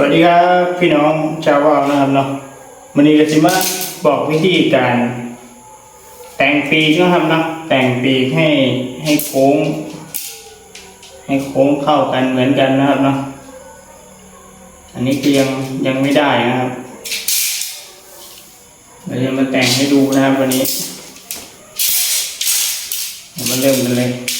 วัสดีครับพี่น้องชาวว่าวนะครับเนาะวันนี้ก็จะมาบอกวิธีการแต่งปีกนะครับเนาะแต่งปีกให้ให้โค้ง ให้โค้งเข้ากันเหมือนกันนะครับเนาะอันนี้คือยังยังไม่ได้นะครับเดี๋ยวจะมาแต่งให้ดูนะครับวันนี้ มาเริ่มกันเลย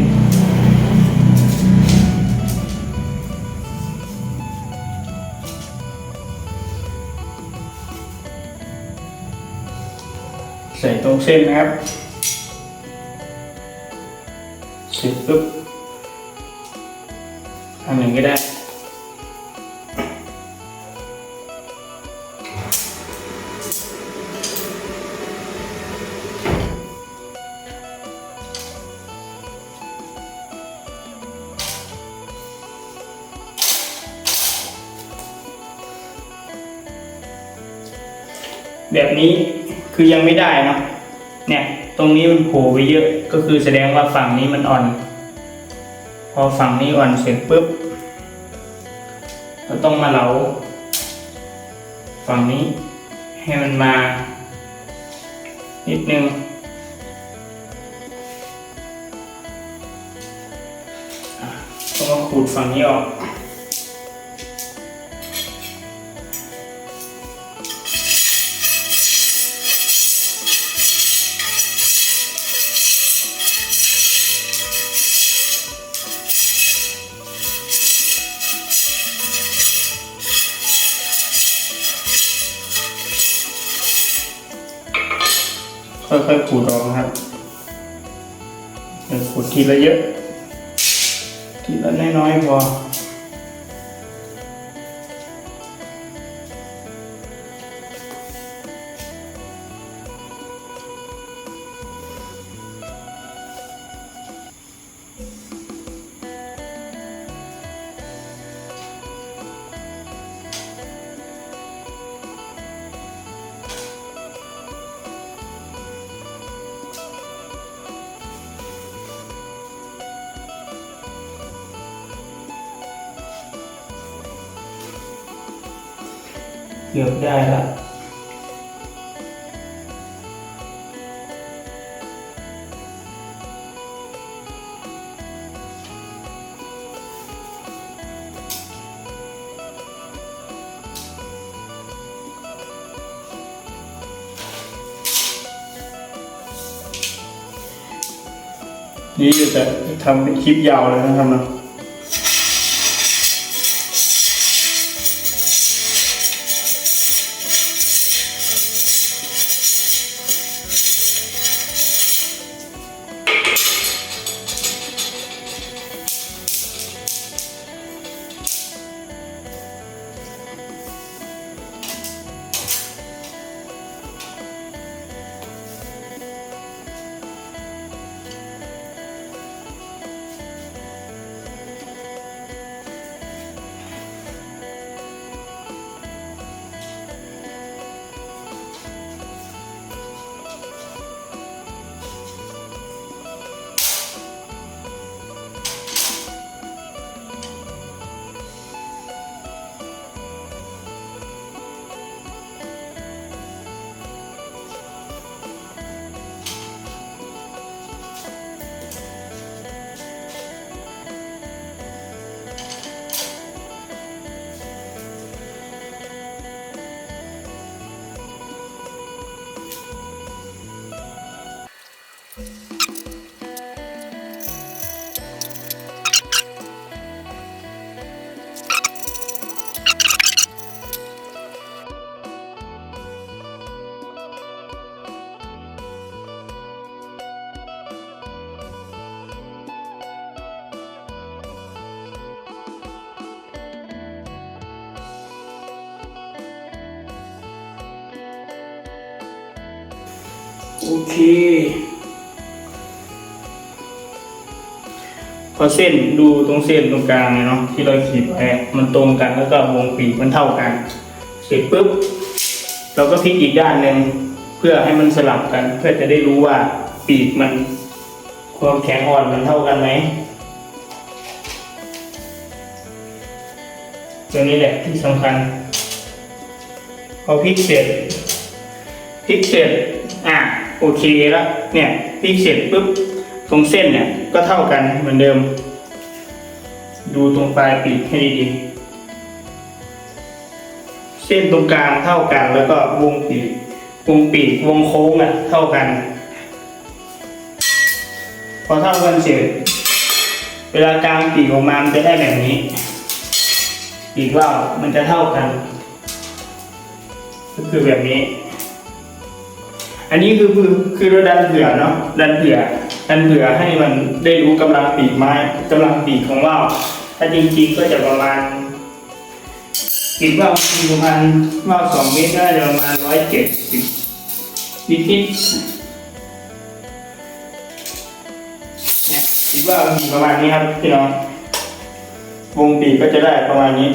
แล้วมีเส้นใส่ต แบบนี้คือยังไม่ได้เนะเนี่ยตรงนี้มันโผล่ไปเยอะก็คือแสดงว่าฝั่งนี้มันอ่อน พอฝั่งนี้อ่อนเสร็จปุ๊บเราต้องมาเหลา ฝั่งนี้ให้มันมา นิดนึงต้องมาขูดฝั่งนี้ออก ค่อยๆขูดออกนะครับขูดทีละเยอะ ทีละน้อยๆพอ กือบได้ละนี่จะทำเป็นคลิปยาวเลยนะครับเนาะ โอเค พอเส้นดูตรงเส้นตรงกลางเนาะที่เราขีดไว้มันตรงกันแล้วก็วงปีกมันเท่ากัน เสร็จปุ๊บ เราก็พลิกอีกด้านหนึ่งเพื่อให้มันสลับกัน เพื่อจะได้รู้ว่าปีกมันความแข็งอ่อนมันเท่ากันไหมตัวนี้แหละที่สำคัญพอพลิกเสร็จพลิกเสร็จอะ โอเคแล้วเนี่ยพลิกเสร็จปุ๊บตรงเส้นเนี่ยก็เท่ากันเหมือนเดิม ดูตรงปลายปีกให้ดีๆเส้นตรงกลางเท่ากันแล้วก็วงปีกวงปีกวงโค้งอะเท่ากัน พอเท่ากันเสร็จเวลากลางปีกออกมามันจะได้แบบนี้ปีกว่าวมันจะเท่ากัน ก็คือแบบนี้ อันนี้คือคือคือเราดันเผื่อเนาะดันเผื่อดันเผื่อให้มันได้รู้กำลังปีกไม้กำลังปีกของว่าวถ้าจริงๆก็จะประมาณปีกว่าวมีประมาณว่าสองเมตรก็จะประมาณร้อยเจ็ดสิบนิดๆเนี่ยปีกว่ามีประมาณนี้ครับพี่น้องวงปีกก็จะได้ประมาณนี้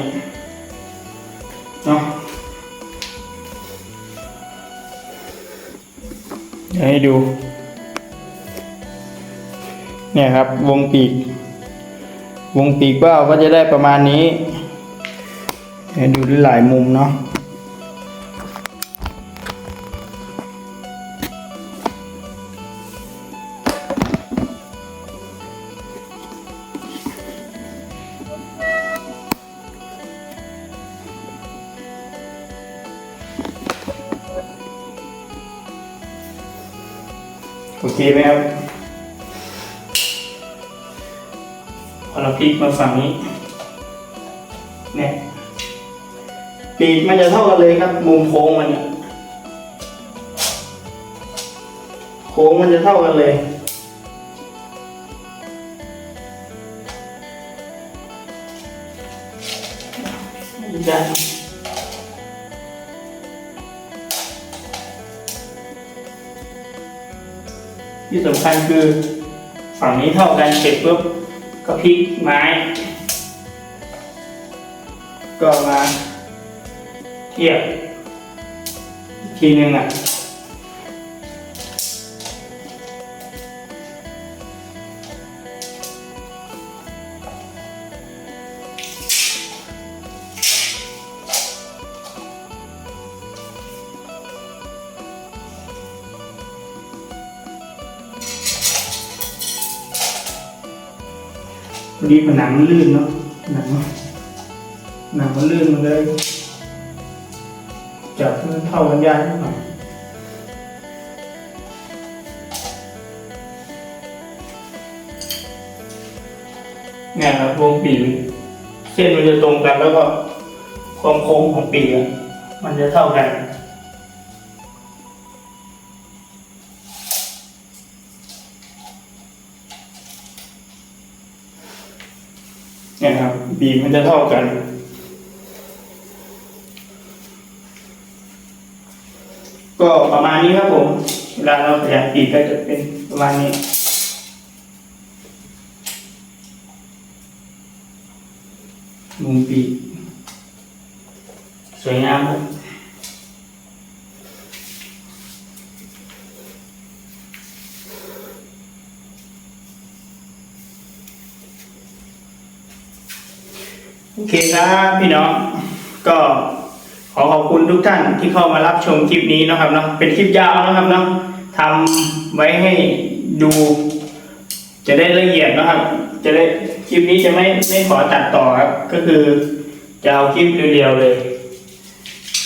เนาะ ดี๋ยวให้ดู เนี่ยครับ วงปีก วงปีกว่าวก็จะได้ประมาณนี้ให้ดูด้วยหลายมุมเนาะ โอเคไหมครับพอเราพลิกมาฝั่งนี้ เนี่ย ปีกมันจะเท่ากันเลยครับ มุมโค้งมันโค้งมันจะเท่ากันเลยอีก ที่สำคัญคือฝั่งนี้เท่ากันเสร็จปุ๊บก็พลิกไม้ ก็มาเทียบทีนึงอะ พอดีผนังมันลื่นเนาะผนังผนังมันลื่นมันเลยจับเท่ากันยากนิดหน่อยเนี่ยครับวงปีกเส้นมันจะตรงกันแล้วก็ความโค้งของปีกมันจะเท่ากัน เนี่ยครับบีมมันจะเท่ากัน ก็ประมาณนี้ครับผมเวลาเราขยับปีกก็จะเป็นประมาณนี้มุมปีกสวยงามครับ โอเคครับพี่น้องก็ขอขอบคุณทุกท่านที่เข้ามารับชมคลิปนี้นะครับเนาะเป็นคลิปยาวนะครับเนาะทำไว้ให้ดู จะได้ละเอียดนะครับ จะได้คลิปนี้จะไม่ไม่ขอตัดต่อครับ ก็คือจะเอาคลิปเรียวๆเลย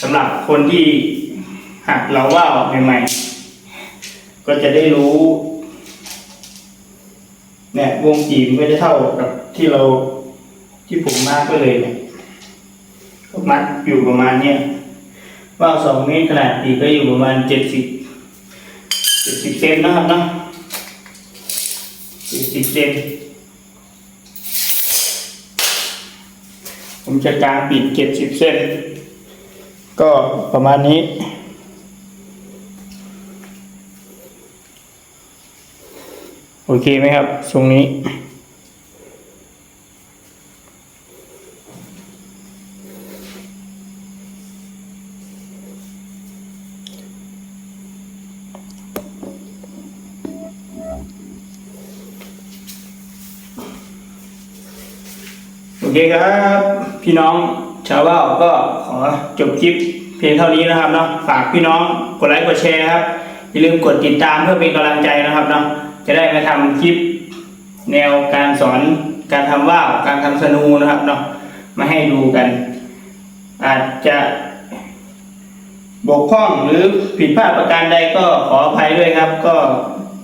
สำหรับคนที่หัดเราว่าวใหม่ๆก็จะได้รู้เนี่ยวงจีมก็จะเท่ากับที่เรา ที่ผมมาร์กไว้เลยเนี่ยก็มัดอยู่ประมาณเนี้ยว่าวสองเมตรขนาดปีกก็อยู่ประมาณเจ็ดสิบเจ็ดสิบเซนนะครับเนาะเจ็ดสิบเซนผมจะกางปีกเจ็ดสิบเซนก็ประมาณนี้โอเคไหมครับทรงนี้ เคครับ พี่น้องชาวบ้านก็ขอจบคลิปเพียงเท่านี้นะครับเนาะฝากพี่น้องกดไลค์กดแชร์ครับอย่าลืมกดติดตามเพื่อเป็นกำลังใจนะครับเนาะจะได้มาทำคลิปแนวการสอนการทำว่าวการทำสนูนะครับเนาะมาให้ดูกัน อาจจะบกพร่องหรือผิดพลาดประการใดก็ขออภัยด้วยครับ ก็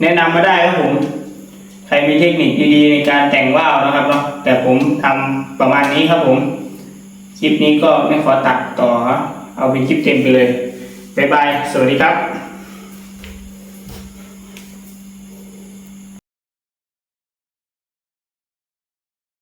แนะนำมาได้ครับผม ใครมีเทคนิคดีๆในการแต่งว่าวนะครับเนาะแต่ผมทำประมาณนี้ครับผมคลิปนี้ก็ไม่ขอตัดต่อ เอาเป็นคลิปเต็มไปเลยบ๊ายบาย สวัสดีครับ